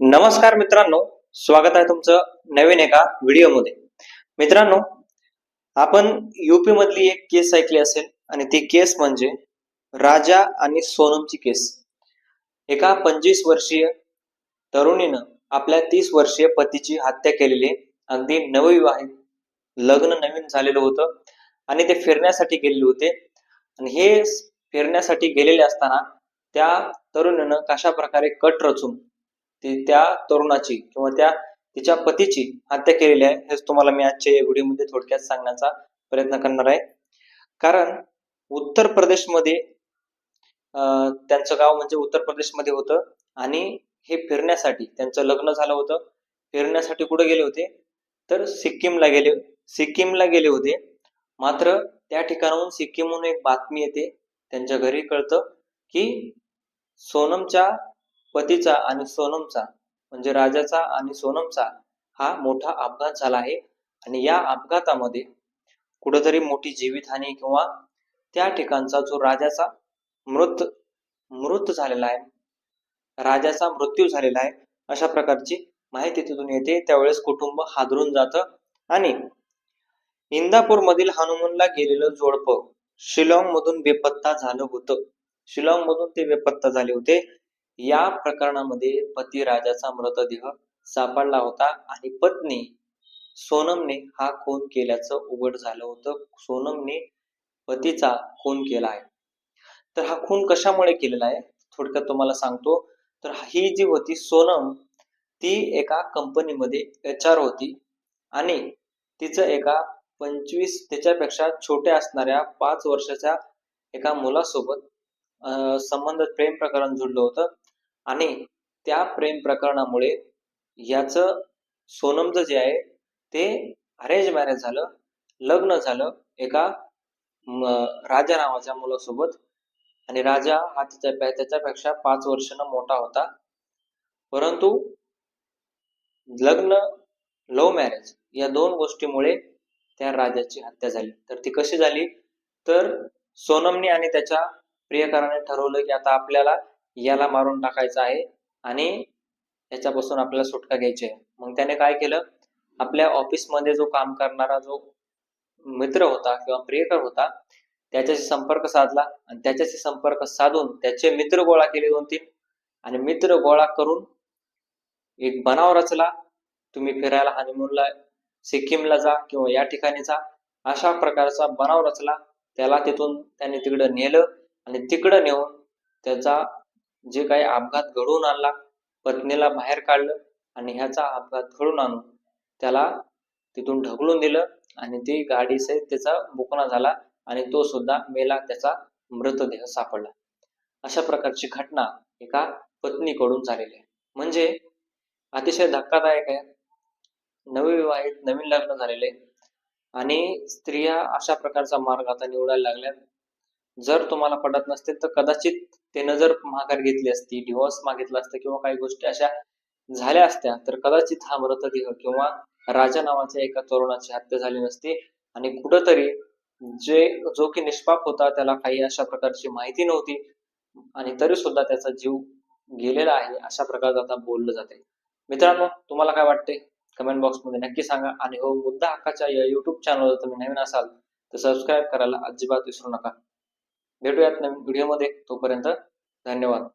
नमस्कार मित्रांनो स्वागत आहे तुमचं नवीन एका व्हिडिओमध्ये. मित्रांनो आपण युपी मधली एक केस ऐकली असेल आणि ती केस म्हणजे राजा आणि सोनमची केस. एका पंचवीस वर्षीय तरुणीनं आपल्या तीस वर्षीय पतीची हत्या केलेली अगदी नवविवाहित लग्न नवीन झालेलं होतं आणि ते फिरण्यासाठी गेलेले होते. आणि हे फिरण्यासाठी गेलेले असताना त्या तरुणीनं कशा प्रकारे कट रचून ती त्या तरुणाची किंवा त्या तिच्या पतीची हत्या केलेली आहे हेच तुम्हाला मी आजच्या या व्हिडिओमध्ये थोडक्यात सांगण्याचा प्रयत्न करणार आहे. कारण उत्तर प्रदेशमध्ये त्यांचं गाव म्हणजे उत्तर प्रदेशमध्ये होतं आणि हे फिरण्यासाठी त्यांचं लग्न झालं होतं फिरण्यासाठी कुठे गेले होते? तर सिक्कीमला गेले सिक्कीमला गेले होते. मात्र त्या ठिकाणाहून सिक्कीमहून एक बातमी येते त्यांच्या घरी कळतं की सोनमच्या पतीचा आणि सोनमचा म्हणजे राजाचा आणि सोनमचा हा मोठा अपघात झाला आहे. आणि या अपघातामध्ये कुठेतरी मोठी जीवितहानी किंवा त्या ठिकाणचा जो राजाचा मृत मृत झालेला आहे राजाचा मृत्यू झालेला आहे अशा प्रकारची माहिती तिथून येते. त्यावेळेस कुटुंब हादरून जातं आणि इंदापूर मधील हनुमनला गेलेलं जोडपं शिलॉंग मधून बेपत्ता झालं होतं. शिलॉंग मधून ते बेपत्ता झाले होते. या प्रकरणामध्ये पती राजाचा मृतदेह सापडला होता आणि पत्नी सोनमने हा खून केल्याचं उघड झालं होतं. सोनमने पतीचा खून केला आहे. तर हा खून कशामुळे केलेला आहे? थोडक्यात तुम्हाला सांगतो. तर ही जी होती सोनम ती एका कंपनीमध्ये एच आर होती आणि तिचं एका पंचवीस त्याच्यापेक्षा छोट्या असणाऱ्या पाच वर्षाच्या एका मुलासोबत अं, संबंध प्रेम प्रकरण जुडलं होतं. आणि त्या प्रेम प्रकरणामुळे याचं सोनमचं जे आहे ते अरेंज मॅरेज झालं लग्न झालं एका राजा नावाच्या मुलासोबत. आणि राजा हा तिच्या त्याच्यापेक्षा पाच वर्षानं मोठा होता. परंतु लग्न लव्ह मॅरेज या दोन गोष्टीमुळे त्या राजाची हत्या झाली. तर ती कशी झाली? तर सोनमने आणि त्याच्या प्रियकराने ठरवलं की आता आपल्याला याला मारून टाकायचं आहे आणि याच्यापासून आपल्याला सुटका घ्यायची आहे. मग त्याने काय केलं? आपल्या ऑफिसमध्ये जो काम करणारा जो मित्र होता किंवा प्रियकर होता त्याच्याशी संपर्क साधला आणि त्याच्याशी संपर्क साधून त्याचे मित्र गोळा केले दोन तीन आणि मित्र गोळा करून एक बनाव रचला. तुम्ही फिरायला हनीमूनला सिक्कीमला जा किंवा या ठिकाणी जा. अशा प्रकारचा बनाव रचला. त्याला तिथून त्याने तिकडं नेलं आणि तिकडं नेऊन त्याचा जे काही अपघात घडवून आणला पत्नीला बाहेर काढलं आणि ह्याचा अपघात घडून आणून त्याला तिथून ढकलून दिलं आणि ती गाडी त्याचा बुकणा झाला आणि तो सुद्धा मेला त्याचा मृतदेह सापडला. अशा प्रकारची घटना एका पत्नीकडून झालेली आहे. म्हणजे अतिशय धक्कादायक आहे. नवविवाहित नवीन लग्न झालेले आणि स्त्रिया अशा प्रकारचा मार्ग आता निवडायला लागल्यात. जर तुम्हाला पटत नसतील तर कदाचित त्यानं जर माघार घेतली असती डिवॉर्स मागितला असतं किंवा काही गोष्टी अशा झाल्या असत्या तर कदाचित हा मृतदेह किंवा राजा नावाच्या एका तरुणाची हत्या झाली नसती. आणि कुठंतरी जे जो की निष्पाप होता त्याला काही अशा प्रकारची माहिती नव्हती. आणि तरी सुद्धा त्याचा जीव गेलेला आहे अशा प्रकारे आता बोललं जाते मित्रांनो तुम्हाला काय वाटते कमेंट बॉक्समध्ये नक्की सांगा. आणि हो मुद्दा हक्काच्या या युट्यूब चॅनलवर तुम्ही नवीन असाल तर सबस्क्राईब करायला अजिबात विसरू नका. भेटूयात नवीन व्हिडिओमध्ये तोपर्यंत धन्यवाद.